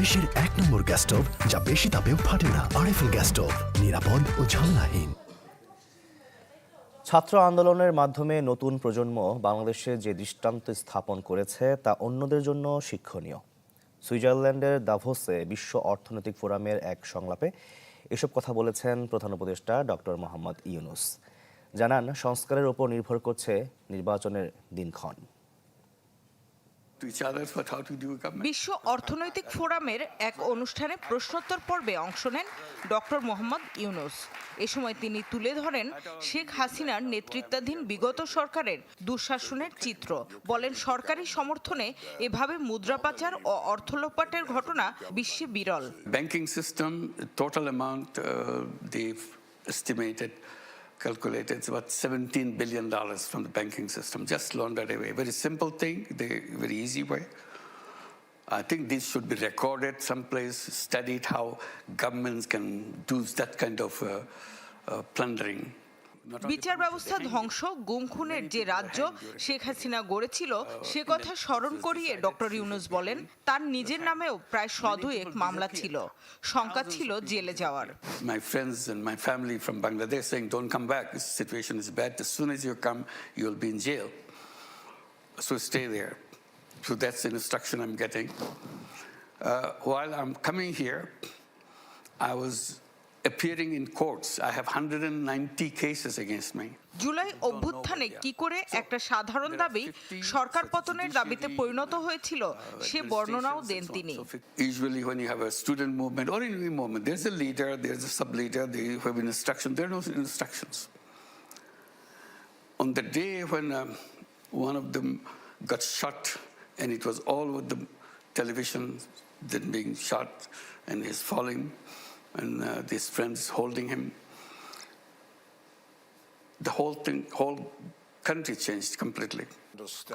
দেশের এক নম্বর gas stove যা বেশি তাপেও ফাটে না। আরএফএল গ্যাস স্টোভ, নিরাপদ ও ঝামেলাহীন। ছাত্র আন্দোলনের মাধ্যমে নতুন প্রজন্ম বাংলাদেশে যে দৃষ্টান্ত স্থাপন করেছে, তা অন্যদের জন্য শিক্ষণীয়। সুইজারল্যান্ডের দাভোসে বিশ্ব অর্থনৈতিক ফোরামের এক সংলাপে এসব কথা বলেছেন প্রধান উপদেষ্টা ডক্টর মোহাম্মদ ইউনুস। জানান, সংস্কারের ওপর নির্ভর করছে নির্বাচনের দিনক্ষণ। বিশ্ব অর্থনৈতিক ফোরামের এক অনুষ্ঠানে প্রশ্নোত্তর পর্বে অংশ নেন ডক্টর মোহাম্মদ ইউনুস। এ সময় তিনি তুলে ধরেন শেখ হাসিনার নেতৃত্বাধীন বিগত সরকারের দুঃশাসনের চিত্র। বলেন সরকারি সমর্থনে এভাবে মুদ্রা পাচার ও অর্থলোপাটের ঘটনা বিশ্বে বিরল। Banking system total amount uh, they've calculated, it's about 17 billion dollars from the banking system, just laundered away. Very simple thing, the very easy way. I think this should be recorded someplace, studied how governments can do that kind of uh, uh, plundering. বিচার ব্যবস্থা ধ্বংস গুম খুনের যে রাজ্য শেখ হাসিনা গড়েছিল সে কথা স্মরণ করিয়ে ডক্টর ইউনুস বলেন তার নিজের নামেও প্রায় সদু এক মামলা ছিল। শঙ্কা ছিল জেলে যাওয়ার। My friends and my family from Bangladesh saying don't come back situation is bad as soon as you come you will jail so stay there so that's in instruction I am getting while I here I was appearing in courts. I have 190 cases against me. July অভ্যুত্থানে কি করে একটা সাধারণ দাবি সরকার পতনের দাবিতে পরিণত হয়েছিল সে বর্ণনাও দেন তিনি Usually, when you have a student movement or any movement, there's a leader, there's a sub leader, they have an instruction. There are no instructions. On the day when um, one of them got shot, and it was all with the television, then being shot, and he's falling, and uh, his friends holding him. The whole thing, whole country changed completely.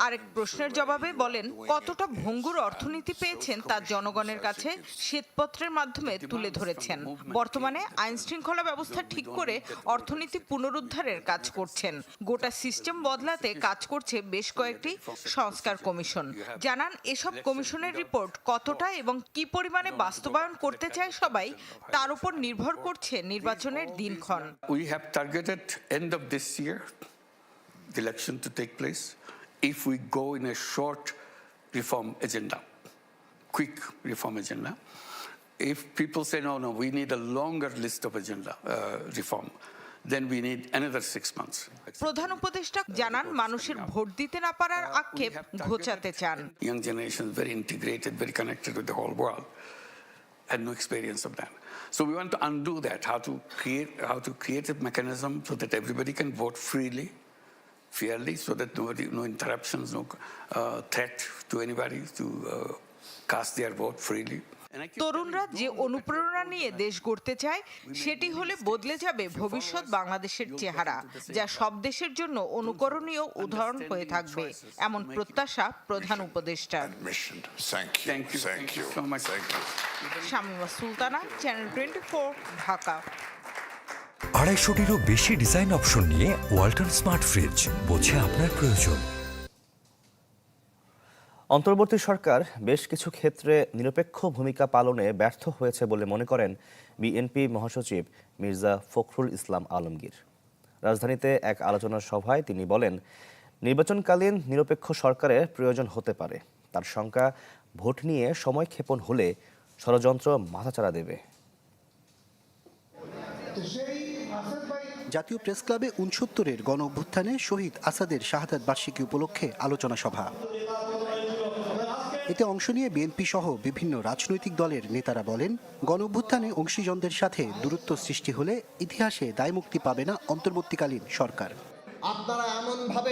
আরেক প্রশ্নের জবাবে বলেন কতটা ভঙ্গুর অর্থনীতি পেয়েছেন তা জনগণের কাছে শ্বেতপত্রের মাধ্যমে তুলে ধরেছেন। বর্তমানে আইন শৃঙ্খলা ব্যবস্থা ঠিক করে অর্থনীতি পুনরুদ্ধারের কাজ করছেন। গোটা সিস্টেম বদলাতে কাজ করছে বেশ কয়েকটি সংস্কার কমিশন। জানান এসব কমিশনের রিপোর্ট কতটা এবং কি পরিমাণে বাস্তবায়ন করতে চায় সবাই তার উপর নির্ভর করছে নির্বাচনের দিনক্ষণ। We have targeted end of this year the election to take place if we go in a short reform agenda, quick reform agenda. If people say, no, no, we need a longer list of agenda uh, reform, then we need another six months. প্রধান উপদেষ্টা জানান মানুষের vote দিতে না পারার আক্ষেপ ঘোচাতে চান Young generation, very integrated, very connected with the whole world, had no experience of that. So we want to undo that, how to create, how to create a mechanism so that everybody can vote freely, fairly so that there were no interruptions, no uh, threat to anybody to uh, cast their vote freely. তরুণরা যে অনুপ্রেরণা নিয়ে দেশ গড়তে চায় সেটি হলে বদলে যাবে ভবিষ্যৎ বাংলাদেশের চেহারা যা সব দেশের জন্য অনুকরণীয় উদাহরণ হয়ে থাকবে। এমন প্রত্যাশা প্রধান উপদেষ্টা। সামিমা সুলতানা চ্যানেল টোয়েন্টি ঢাকা আড়াইশোটিরও বেশি ডিজাইন অপশন নিয়ে ওয়াল্টন স্মার্ট ফ্রিজ বোঝে আপনার প্রয়োজন। অন্তর্বর্তী সরকার বেশ কিছু ক্ষেত্রে নিরপেক্ষ ভূমিকা পালনে ব্যর্থ হয়েছে বলে মনে করেন বিএনপি মহাসচিব মির্জা ফখরুল ইসলাম আলমগীর। রাজধানীতে এক আলোচনা সভায় তিনি বলেন নির্বাচনকালীন নিরপেক্ষ সরকারের প্রয়োজন হতে পারে। তার শঙ্কা ভোট নিয়ে সময় ক্ষেপণ হলে ষড়যন্ত্র মাথাচাড়া দেবে। জাতীয় প্রেস ক্লাবে উনসত্তরের গণ অভ্যুত্থানে শহীদ আসাদের শাহাদাত বার্ষিকী উপলক্ষে আলোচনা সভা। এতে অংশ নিয়ে বিএনপি সহ বিভিন্ন রাজনৈতিক দলের নেতারা বলেন গণ অভ্যুত্থানে অংশীজনদের সাথে দূরত্ব সৃষ্টি হলে ইতিহাসে দায়মুক্তি পাবে না অন্তর্বর্তীকালীন সরকার। আপনারা এমনভাবে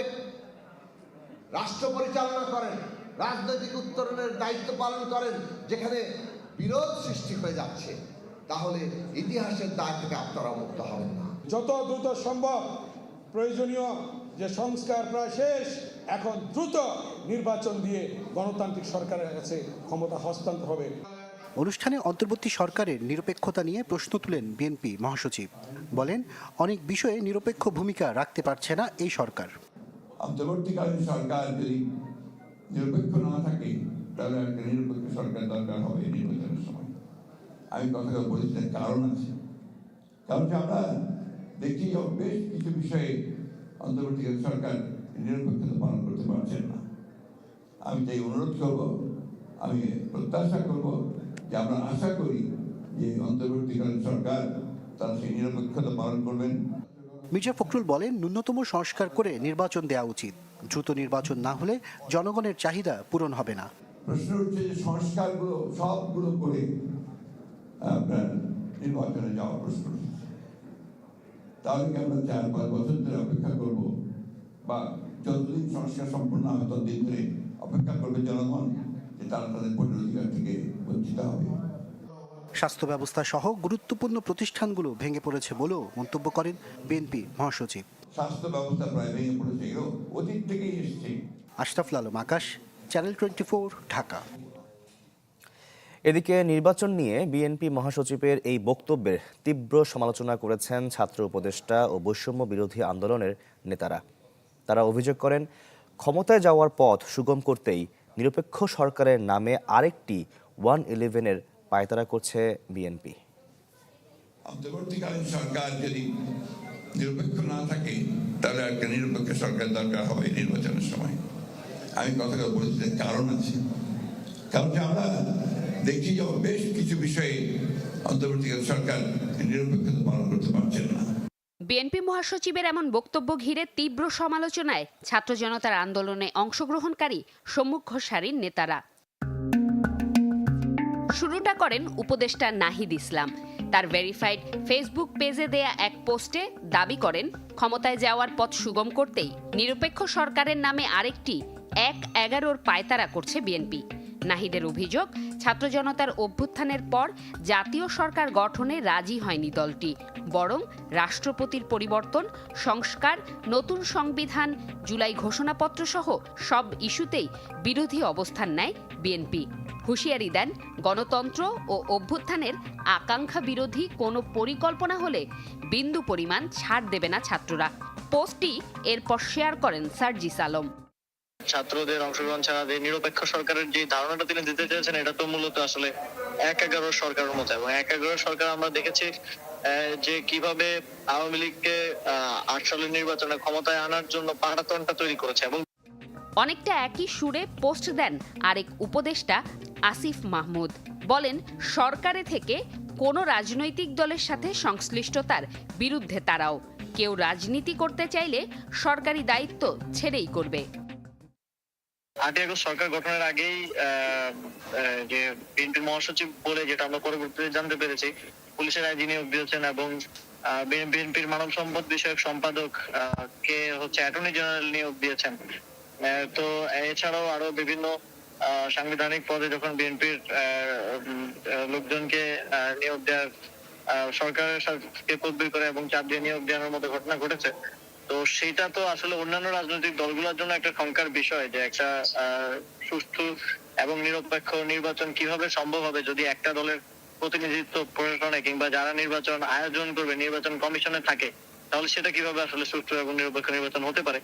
রাষ্ট্র পরিচালনা করেন, রাজনৈতিক উত্তরণের দায়িত্ব পালন করেন, যেখানে বিরোধ সৃষ্টি হয়ে যাচ্ছে, তাহলে ইতিহাসের দায় থেকে আপনারা মুক্ত হবেন না। যত দ্রুত সম্ভব প্রয়োজনীয় যে সংস্কার প্রায় শেষ এখন দ্রুত নির্বাচন দিয়ে গণতান্ত্রিক সরকারের কাছে ক্ষমতা হস্তান্তর হবে। অনুষ্ঠানে অন্তর্বর্তী সরকারের নিরপেক্ষতা নিয়ে প্রশ্ন তুলেন বিএনপি মহাসচিব। বলেন অনেক বিষয়ে নিরপেক্ষ ভূমিকা রাখতে পারছে না এই সরকার। অন্তর্বর্তীকালীন সরকার যদি নিরপেক্ষ না থাকে তাহলে একটা নিরপেক্ষ সরকার দরকার হবে নির্বাচনের সময়। আমি কথাটা বলেছি কারণ আছে। কারণ আমরা দেখি যে বেশ কিছু বিষয়ে সরকার নিরপেক্ষতা পালন করতে পারছেন না আমি তাই অনুরোধ করব আমি প্রত্যাশা করব যে আমরা আশা করি যে অন্তর্বর্তীকালীন সরকার তারা সেই নিরপেক্ষতা পালন করবেন। মির্জা ফখরুল বলেন ন্যূনতম সংস্কার করে নির্বাচন দেওয়া উচিত। দ্রুত নির্বাচন না হলে জনগণের চাহিদা পূরণ হবে না। প্রশ্ন উঠছে যে সংস্কারগুলো সবগুলো করে আপনার নির্বাচনে যাওয়ার প্রশ্ন। তাহলে কি আমরা চার পাঁচ বছর ধরে অপেক্ষা করব? বা যতদিন সংস্কার সম্পূর্ণ হবে ততদিন ধরে অপেক্ষা করবে জনগণ যে তারা তাদের অধিকার থেকে বঞ্চিত হবে। স্বাস্থ্য ব্যবস্থা সহ গুরুত্বপূর্ণ প্রতিষ্ঠানগুলো ভেঙে পড়েছে বলেও মন্তব্য করেন বিএনপি মহাসচিব। স্বাস্থ্য ব্যবস্থা প্রায় ভেঙে পড়েছে এগুলো অতীত থেকেই এসছে। Ashraful Alam Akash channel twenty Dhaka. এদিকে নির্বাচন নিয়ে বিএনপি মহাসচিবের এই বক্তব্যের তীব্র সমালোচনা করেছেন ছাত্র উপদেষ্টা ও বৈষম্য বিরোধী আন্দোলনের নেতারা। তারা অভিযোগ করেন, ক্ষমতায় যাওয়ার পথ সুগম করতেই নিরপেক্ষ সরকারের নামে আরেকটি ওয়ান ইলেভেনের পায়তারা করছে বিএনপি। সরকার যদি নিরপেক্ষ না থাকে, তাহলে একটা নিরপেক্ষ সরকার দরকার হবে নির্বাচনের সময়। আমি কথাটা বলেছি কারণ আছে। কারণ আমরা দেখছি যে বেশ কিছু বিষয়ে অন্তর্বর্তীকালীন সরকার নিরপেক্ষতা পালন করতে পারছেন না। বিএনপি মহাসচিবের এমন বক্তব্য ঘিরে তীব্র সমালোচনায় ছাত্র জনতার আন্দোলনে অংশগ্রহণকারী সম্মুখ সারির নেতারা। শুরুটা করেন উপদেষ্টা নাহিদ ইসলাম। তার ভেরিফাইড ফেসবুক পেজে দেয়া এক পোস্টে দাবি করেন, ক্ষমতায় যাওয়ার পথ সুগম করতেই নিরপেক্ষ সরকারের নামে আরেকটি এক এগারোর পায়তারা করছে বিএনপি। নাহিদের অভিযোগ, ছাত্র জনতার অভ্যুত্থানের পর জাতীয় সরকার গঠনে রাজি হয়নি দলটি, বরং রাষ্ট্রপতির পরিবর্তন, সংস্কার, নতুন সংবিধান, জুলাই ঘোষণাপত্র সহ সব ইস্যুতেই বিরোধী অবস্থান নেয় বিএনপি। হুঁশিয়ারি দেন, গণতন্ত্র ও অভ্যুত্থানের আকাঙ্ক্ষা বিরোধী কোনো পরিকল্পনা হলে বিন্দু পরিমাণ ছাড় দেবে না ছাত্ররা। পোস্টটি এরপর শেয়ার করেন সার্জিস আলম। ছাত্রদের অংশগ্রহণ ছাড়া যে নিরপেক্ষ সরকারের যে ধারণাটা তিনি দিতে চেয়েছেন, এটা তো মূলত আসলে এক এগারো সরকারের মতো। এবং এক এগারো সরকার আমরা দেখেছি যে কীভাবে আওয়ামী লীগকে আট সালের নির্বাচনে ক্ষমতায় আনার জন্য পাড়াতনটা তৈরি করেছে। এবং অনেকটা একই সুরে পোস্ট দেন আরেক উপদেষ্টা আসিফ মাহমুদ। বলেন, সরকারে থেকে কোনো রাজনৈতিক দলের সাথে সংশ্লিষ্টতার বিরুদ্ধে তারাও। কেউ রাজনীতি করতে চাইলে সরকারি দায়িত্ব ছেড়েই করবে। সরকার গঠনের আগেই যে বিএনপির মহাসচিব বলে যেটা আমরা পরবর্তীতে জানতে পেরেছি, পুলিশের আইজি নিয়োগ দিয়েছেন এবং বিএনপির মানব সম্পদ বিষয়ক সম্পাদক কে হচ্ছে অ্যাটর্নি জেনারেল নিয়োগ দিয়েছেন। তো এছাড়াও আরও বিভিন্ন সাংবিধানিক পদে যখন বিএনপির লোকজনকে নিয়োগ দেওয়ার সরকারের সাথে করে এবং চাপ দিয়ে নিয়োগ দেওয়ার মতো ঘটনা ঘটেছে তো সেটা তো আসলে অন্যান্য রাজনৈতিক দলগুলোর জন্য একটা শঙ্কার বিষয় যে একটা সুষ্ঠু এবং নিরপেক্ষ নির্বাচন কীভাবে সম্ভব হবে যদি একটা দলের প্রতিনিধিত্ব প্রশাসনে কিংবা যারা নির্বাচন আয়োজন করবে, নির্বাচন কমিশনে থাকে, তাহলে সেটা কীভাবে আসলে সুষ্ঠু এবং নিরপেক্ষ নির্বাচন হতে পারে?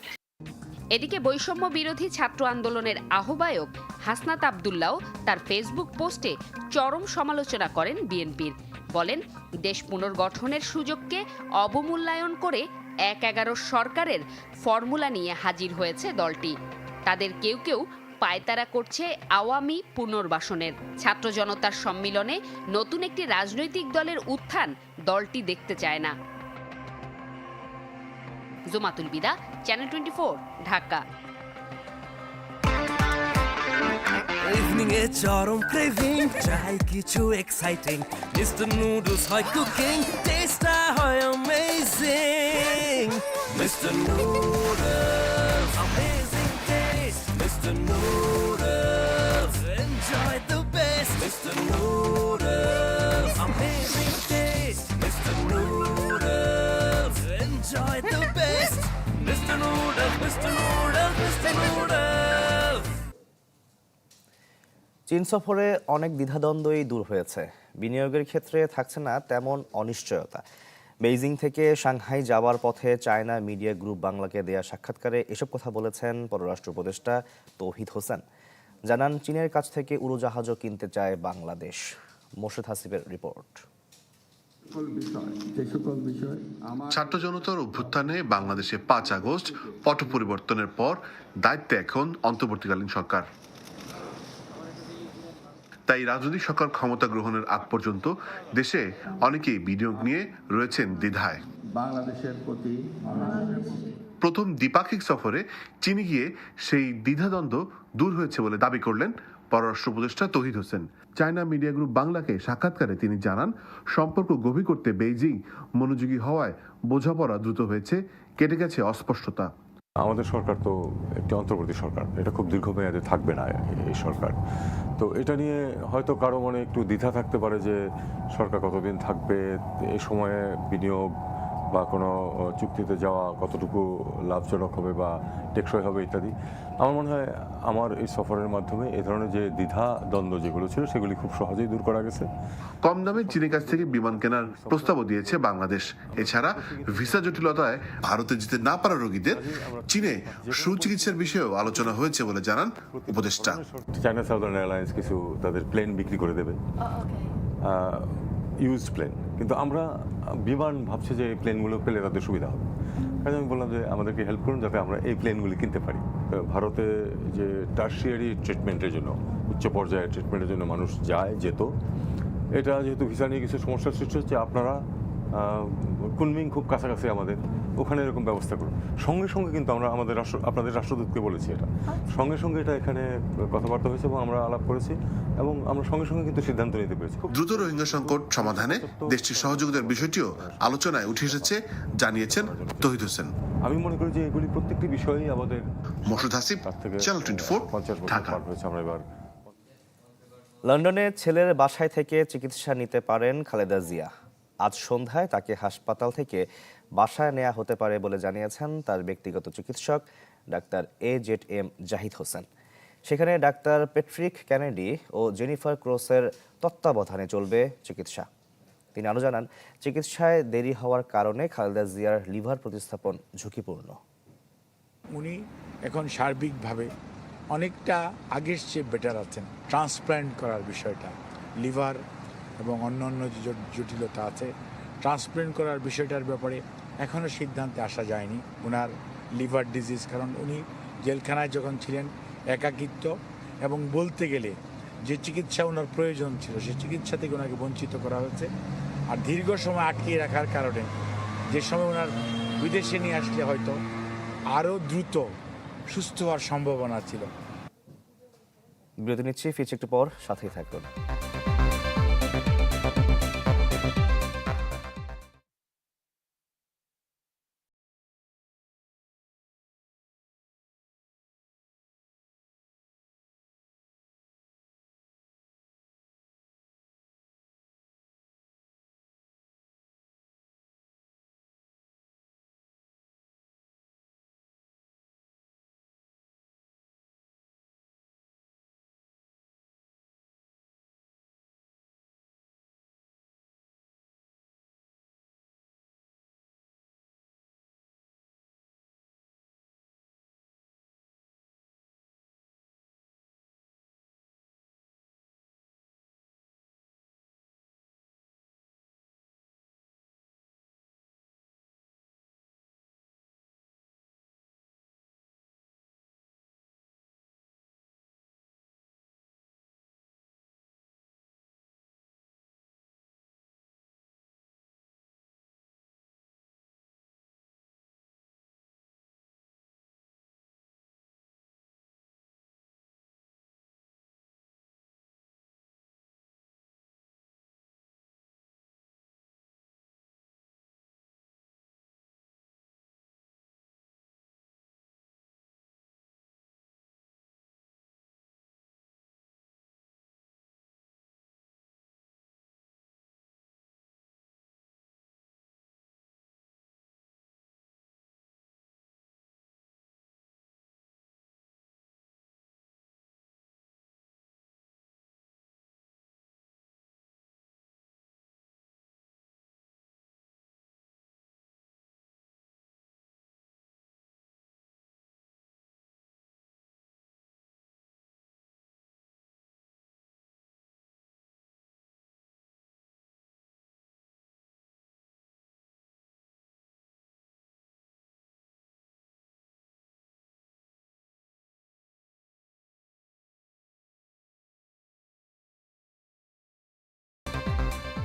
এদিকে বৈষম্য বিরোধী ছাত্র আন্দোলনের আহ্বায়ক হাসনাত আবদুল্লাহ তার ফেসবুক পোস্টে চরম সমালোচনা করেন বিএনপির। বলেন, দেশ পুনর্গঠনের সুযোগকে অবমূল্যায়ন করে এক এগারো সরকারের ফর্মুলা নিয়ে হাজির হয়েছে দলটি। তাদের কেউ কেউ পায়তারা করছে আওয়ামী পুনর্বাসনের। ছাত্র জনতার সম্মিলনে নতুন একটি রাজনৈতিক দলের উত্থান দলটি দেখতে চায় না। Jumatul Bida, channel twenty Dhaka. Evening এ চরম ক্রেভিং চাই কিছু এক্সাইটিং মিস্টার নুডলস হয় কুকিং টেস্টটা হয় amazing Mister Noodles amazing taste Mister Noodles enjoy the best Mister Noodles amazing taste Mister Noodles enjoy the best Mister Noodles Mister Noodles Mister Noodles চীন সফরে অনেক দ্বিধাদ্বন্দ্বই দূর হয়েছে। বিনিয়োগের ক্ষেত্রে থাকছে না তেমন অনিশ্চয়তা। বেইজিং থেকে সাংহাই যাওয়ার পথে চায়না মিডিয়া গ্রুপ বাংলাকে দেয়া সাক্ষাৎকারে এসব কথা বলেছেন পররাষ্ট্র উপদেষ্টা তৌহিদ হোসেন। জানান, চীনের কাছ থেকে উড়োজাহাজও কিনতে চায় বাংলাদেশ। মোর্শেদ হাসিবের রিপোর্ট। ছাত্র জনতার অভ্যুত্থানে বাংলাদেশে পাঁচ আগস্ট পট পরিবর্তনের পর দায়িত্বে এখন অন্তর্বর্তীকালীন সরকার। তাই রাজনৈতিক সরকার ক্ষমতা গ্রহণের আগ পর্যন্ত দেশে অনেকেই বিনিয়োগ নিয়ে রয়েছেন দ্বিধায়। বাংলাদেশের প্রতি প্রথম দ্বিপাক্ষিক সফরে চীনে গিয়ে সেই দ্বিধাদ্বন্দ্ব দূর হয়েছে বলে দাবি করলেন পররাষ্ট্র উপদেষ্টা Tohid Hossain. China media group বাংলাকে সাক্ষাৎকারে তিনি জানান সম্পর্ক গভীর করতে বেইজিং মনোযোগী হওয়ায় বোঝাপড়া দ্রুত হয়েছে কেটে গেছে অস্পষ্টতা। আমাদের সরকার তো একটি অন্তর্বর্তী সরকার। এটা খুব দীর্ঘমেয়াদে থাকবে না এই সরকার। তো এটা নিয়ে হয়তো কারও মনে একটু দ্বিধা থাকতে পারে যে সরকার কতদিন থাকবে? এ সময়ে বিনিয়োগ বা কোনো চুক্তিতে যাওয়া কতটুকু লাভজনক হবে বা টেকসই হবে ইত্যাদি আমার মনে হয় আমার এই সফরের মাধ্যমে এ ধরনের যে দ্বিধা দ্বন্দ্ব যেগুলো ছিল সেগুলি খুব সহজেই দূর করা গেছে। কম দামে চীনের কাছ থেকে বিমান কেনার প্রস্তাবও দিয়েছে বাংলাদেশ। এছাড়া ভিসা জটিলতায় ভারতে যেতে না পারা রোগীদের চীনে সুচিকিৎসার বিষয়েও আলোচনা হয়েছে বলে জানান উপদেষ্টা। চায়না সাউদার্ন এয়ারলাইন্স কিছু তাদের প্লেন বিক্রি করে দেবে। ইউজ প্লেন কিন্তু আমরা বিমান ভাবছি যে এই প্লেনগুলো পেলে তাদের সুবিধা হবে। কারণ আমি বললাম যে আমাদেরকে হেল্প করুন যাতে আমরা এই প্লেনগুলি কিনতে পারি। ভারতে যে টার্সিয়ারি ট্রিটমেন্টের জন্য, উচ্চ পর্যায়ের ট্রিটমেন্টের জন্য মানুষ যায়, যেত, এটা যেহেতু ভিসা নিয়ে কিছু সমস্যার সৃষ্টি হচ্ছে, আপনারা কুনমিং খুব কাছাকাছি আমাদের। ওখানে এরকম ব্যবস্থা করুন। সঙ্গে সঙ্গে কিন্তু আমরা আমাদের রাষ্ট্র আপনাদের রাষ্ট্রদূতকে বলেছি এটা। সঙ্গে সঙ্গে এটা এখানে কথাবার্তা হয়েছে এবং আমরা আলাপ করেছি এবং আমরা সঙ্গে সঙ্গে কিন্তু সিদ্ধান্ত নিতে পেরেছি। খুব দ্রুত রোহিঙ্গা সংকট সমাধানে দেশটির সহযোগিতার বিষয়টিও আলোচনায় উঠে এসেছে জানিয়েছেন তহিদ হোসেন। আমি মনে করি যে এগুলি প্রত্যেকটি বিষয়েই আমাদের মোর্শেদ হাসিব থেকে চ্যানেল টোয়েন্টি ফোর পঞ্চাশ ঢাকা। আমরা এবার। লন্ডনে ছেলের বাসায় থেকে চিকিৎসা নিতে পারেন খালেদা জিয়া। আজ সন্ধ্যায় তাকে হাসপাতাল থেকে বাসায় নেওয়া হতে পারে বলে জানিয়েছেন তার ব্যক্তিগত চিকিৎসক doctor A Z M Zahid Hossain. সেখানে ডাক্তার পেট্রিক ক্যানেডি ও জেনিফার ক্রোসের তত্ত্বাবধানে চলবে চিকিৎসা। তিনি আরও জানান, চিকিৎসায় দেরি হওয়ার কারণে খালেদা জিয়ার লিভার প্রতিস্থাপন ঝুঁকিপূর্ণ। উনি এখন সার্বিকভাবে অনেকটা আগের চেয়ে বেটার আছেন। ট্রান্সপ্ল্যান্ট করার বিষয়টা, লিভার এবং অন্য অন্য যে জটিলতা আছে ট্রান্সপ্লেন্ট করার বিষয়টার ব্যাপারে এখনও সিদ্ধান্তে আসা যায়নি। ওনার লিভার ডিজিজ কারণ উনি জেলখানায় যখন ছিলেন, একাকিত্ব এবং বলতে গেলে যে চিকিৎসা ওনার প্রয়োজন ছিল, সে চিকিৎসা থেকে ওনাকে বঞ্চিত করা হয়েছে। আর দীর্ঘ সময় আটকিয়ে রাখার কারণে যে সময় ওনার বিদেশে নিয়ে আসলে হয়তো আরও দ্রুত সুস্থ হওয়ার সম্ভাবনা ছিল। বিরতি নিচ্ছি, ফিরছি একটু পর, সাথেই থাকুন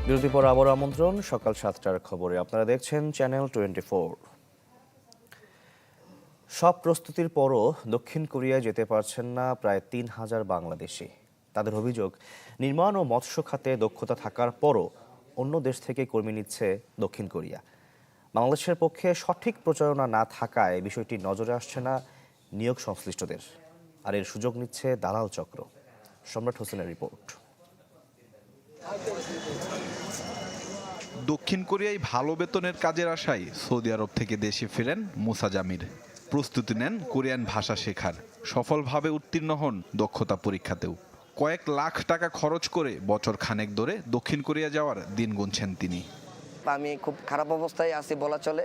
বিরতি পর আবারও আমন্ত্রণ, সকাল সাতটার খবরে। আপনারা দেখছেন চ্যানেল টোয়েন্টি ফোর সব প্রস্তুতির পরও দক্ষিণ কোরিয়ায় যেতে পারছেন না প্রায় তিন হাজার বাংলাদেশি। তাদের অভিযোগ, নির্মাণ ও মৎস্য খাতে দক্ষতা থাকার পরও অন্য দেশ থেকে কর্মী নিচ্ছে দক্ষিণ কোরিয়া। বাংলাদেশের পক্ষে সঠিক প্রচারণা না থাকায় বিষয়টি নজরে আসছে না নিয়োগ সংশ্লিষ্টদের। আর এর সুযোগ নিচ্ছে দালাল চক্র। সম্রাট হোসেনের রিপোর্ট। দক্ষিণ কোরিয়ায় ভালো বেতনের কাজের আশায় সৌদি আরব থেকে দেশে ফেরেন মুসা জামির। প্রস্তুতি নেন কোরিয়ান ভাষা শেখার। সফলভাবে উত্তীর্ণ হন দক্ষতা পরীক্ষাতেও। কয়েক লাখ টাকা খরচ করে বছর খানেক ধরে দক্ষিণ কোরিয়া যাওয়ার দিন গুনছেন তিনি। আমি খুব খারাপ অবস্থায় আছি বলা চলে।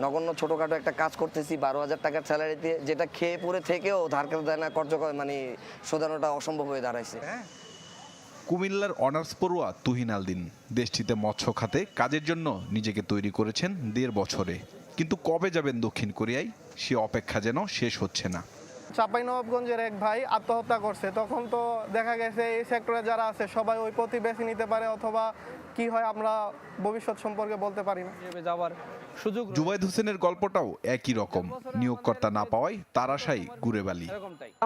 নগণ্য ছোটোখাটো একটা কাজ করতেছি বারো হাজার টাকার স্যালারিতে যেটা খেয়ে পরে থেকেও ধার দেয় না কর্য মানে শোধানোটা অসম্ভব হয়ে দাঁড়াইছে। কুমিল্লার অনার্স পড়ুয়া তুহিন আলদিন দেশটিতে মৎস্য খাতে কাজের জন্য নিজেকে তৈরি করেছেন দেড় বছরে। কিন্তু কবে যাবেন দক্ষিণ কোরিয়ায়? সে অপেক্ষা যেন শেষ হচ্ছে না। চাপাই নবাবগঞ্জের এক ভাই আত্মহত্যা করছে। তখন তো দেখা গেছে এই সেক্টরে যারা আছে, সবাই ওই পথই বেছে নিতে পারে অথবা কি হয় আমরা ভবিষ্যৎ সম্পর্কে বলতে পারি না। যাওয়ার সুযোগ জুবাইদ হোসেনের গল্পটাও একই রকম। নিয়োগকর্তা না পাওয়ায় তার আশাই ঘুরে বালি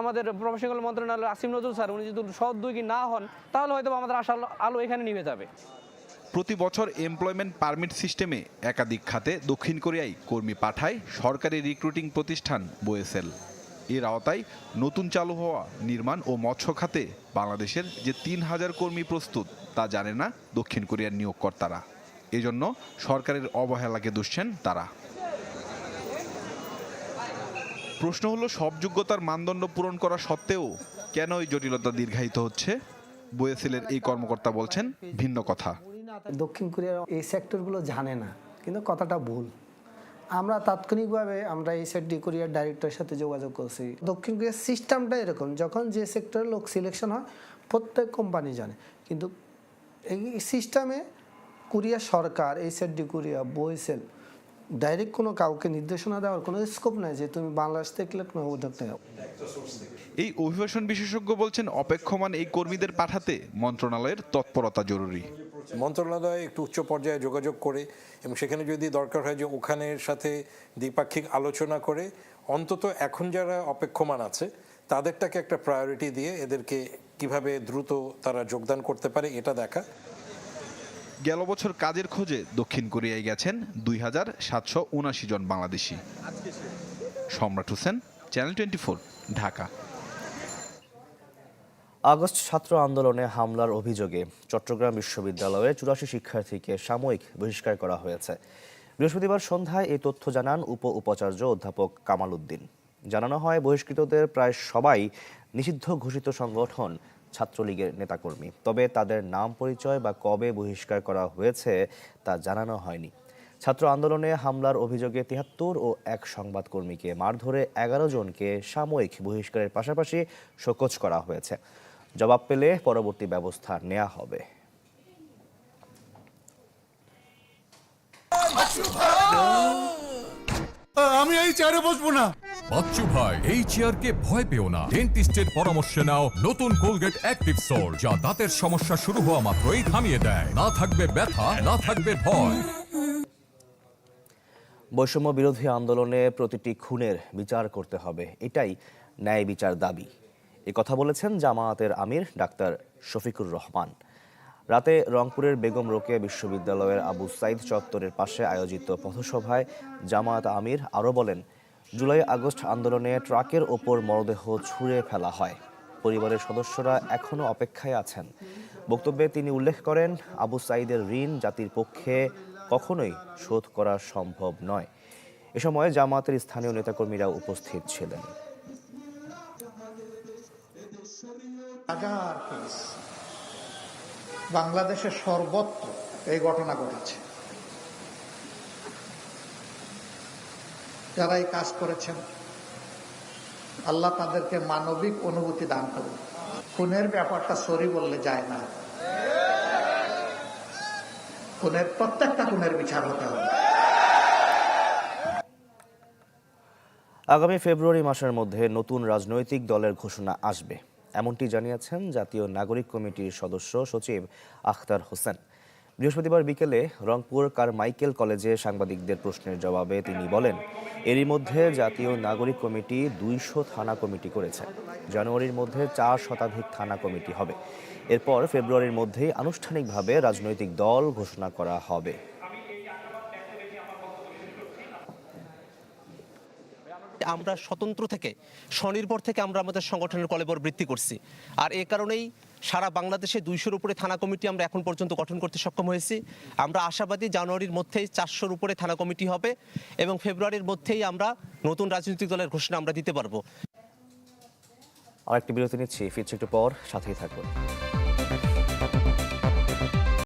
আমাদের প্রফেশনাল মন্ত্রণালয় আসিম নজরুল স্যার উনি যদি সদ্যোগী না হন তাহলে হয়তো আমাদের আশা আলো এখানে নিভে যাবে। প্রতি বছর এমপ্লয়মেন্ট পারমিট সিস্টেমে একাধিক খাতে দক্ষিণ কোরিয়ায় কর্মী পাঠায় সরকারি রিক্রুটিং প্রতিষ্ঠান বোয়েসেল। এর আওতায় নতুন চালু হওয়া নির্মাণ ও মৎস্য খাতে বাংলাদেশের যে তিন হাজার কর্মী প্রস্তুত তা জানে না দক্ষিণ কোরিয়ার নিয়োগকর্তারা। এজন্য সরকারের অবহেলাকে দুষছেন তারা। প্রশ্ন হলো, সব যোগ্যতার মানদণ্ড পূরণ করা সত্ত্বেও কেন এই জটিলতা দীর্ঘায়িত হচ্ছে? বোয়েসেলের এই কর্মকর্তা বলছেন, ভিন্ন কথা। দক্ষিণ কোরিয়ার এই সেক্টরগুলো জানে না, কিন্তু কথাটা ভুল। আমরা তাৎক্ষণিকভাবে আমরা এই সেক্টর কোরিয়ার ডাইরেক্টরের সাথে যোগাযোগ করছি। দক্ষিণ কোরিয়ার সিস্টেমটা এরকম, যখন যে সেক্টরে লোক সিলেকশন হয়, প্রত্যেক কোম্পানি জানে। কিন্তু এই সিস্টেমে কোরিয়া সরকার এই সেটডি কোরিয়া বইসেল ডাইরেক্ট কোনো কাউকে নির্দেশনা দেওয়ার কোনো স্কোপ নাই যে তুমি বাংলাদেশ থেকে কোনো উদ্যোগ নেও। এই অভিবাসন বিশেষজ্ঞ বলছেন অপেক্ষমান এই কর্মীদের পাঠাতে মন্ত্রণালয়ের তৎপরতা জরুরি। মন্ত্রণালয় একটু উচ্চ পর্যায়ে যোগাযোগ করে এবং সেখানে যদি দরকার হয় যে ওখানের সাথে দ্বিপাক্ষিক আলোচনা করে অন্তত এখন যারা অপেক্ষমান আছে তাদেরটাকে একটা প্রায়োরিটি দিয়ে এদেরকে কীভাবে দ্রুত তারা যোগদান করতে পারে এটা দেখা। গেল বছর কাজের খোঁজে দক্ষিণ কোরিয়ায় গেছেন দুই হাজার সাতশো উনাশি জন Bangladeshi. Samrat Hossain channel twenty four Dhaka. August ছাত্র আন্দোলনে হামলার অভিযোগে চট্টগ্রাম বিশ্ববিদ্যালয়ে চুরাশি শিক্ষার্থীকে সাময়িক বহিষ্কার করা হয়েছে। বৃহস্পতিবার সন্ধ্যায় এই তথ্য জানান উপ উপাচার্য অধ্যাপক কামাল উদ্দিন। জানানো হয়, বহিষ্কৃতদের প্রায় সবাই নিষিদ্ধ ঘোষিত সংগঠন ছাত্রলীগের নেতাকর্মী। তবে তাদের নাম পরিচয় বা কবে বহিষ্কার করা হয়েছে তা জানানো হয়নি। ছাত্র আন্দোলনে হামলার অভিযোগে তিয়াত্তর ও এক সংবাদকর্মীকে মারধরে এগারো জনকে সাময়িক বহিষ্কারের পাশাপাশি শোকজ করা হয়েছে। জবাব পেলে পরবর্তী ব্যবস্থা নেওয়া হবে। আমি এই চেয়ারে বসবো না। ভাই? ভয় নতুন দাঁতের সমস্যা শুরু হওয়া দেয়। না থাকবে না থাকবে বৈষম্য বিরোধী আন্দোলনে প্রতিটি খুনের বিচার করতে হবে। এটাই ন্যায় বিচার দাবি। এ কথা বলেছেন জামায়াতের আমির ডাক্তার শফিকুর রহমান। রাতে রংপুরের বেগম রোকেয়া বিশ্ববিদ্যালয়ের আবু সাইদ চত্বরের পাশে আয়োজিত পথসভায় জামায়াত আমির আরও বলেন জুলাই, আগস্ট আন্দোলনে ট্রাকের ওপর মরদেহ ছুঁড়ে ফেলা হয়। পরিবারের সদস্যরা এখনও অপেক্ষায় আছেন। বক্তব্যে তিনি উল্লেখ করেন, আবু সাইদের ঋণ জাতির পক্ষে কখনোই শোধ করা সম্ভব নয়। এ সময় জামায়াতের স্থানীয় নেতাকর্মীরা উপস্থিত ছিলেন। বাংলাদেশের সর্বত্র এই ঘটনা ঘটেছে। যারা এই কাজ করেছেন, আল্লাহ তাদেরকে মানবিক অনুভূতি দান করুন। খুনের ব্যাপারটা সরি বললে যায় না। খুনের প্রত্যেকটা খুনের বিচার হতে হবে। আগামী ফেব্রুয়ারি মাসের মধ্যে নতুন রাজনৈতিক দলের ঘোষণা আসবে। এমনটি জানিয়েছেন জাতীয় নাগরিক কমিটির সদস্য সচিব আখতার হোসেন। বৃহস্পতিবার বিকেলে রংপুর কারমাইকেল কলেজে সাংবাদিকদের প্রশ্নের জবাবে তিনি বলেন, এরই মধ্যে জাতীয় নাগরিক কমিটি দুইশো থানা কমিটি করেছে। জানুয়ারির মধ্যে চার শতাধিক থানা কমিটি হবে। এরপর ফেব্রুয়ারির মধ্যেই আনুষ্ঠানিকভাবে রাজনৈতিক দল ঘোষণা করা হবে। আমরা স্বতন্ত্র থেকে, স্বনির্ভর থেকে আমরা আমাদের সংগঠনের কলেবর বৃদ্ধি করছি। আর এ কারণেই সারা বাংলাদেশে দুইশোর উপরে থানা কমিটি আমরা এখন পর্যন্ত গঠন করতে সক্ষম হয়েছি। আমরা আশাবাদী জানুয়ারির মধ্যেই চারশোর উপরে থানা কমিটি হবে এবং ফেব্রুয়ারির মধ্যেই আমরা নতুন রাজনৈতিক দলের ঘোষণা আমরা দিতে পারব। আরেকটি বিরতি নিচ্ছি, ফিরছি একটু পর, সাথেই থাকবেন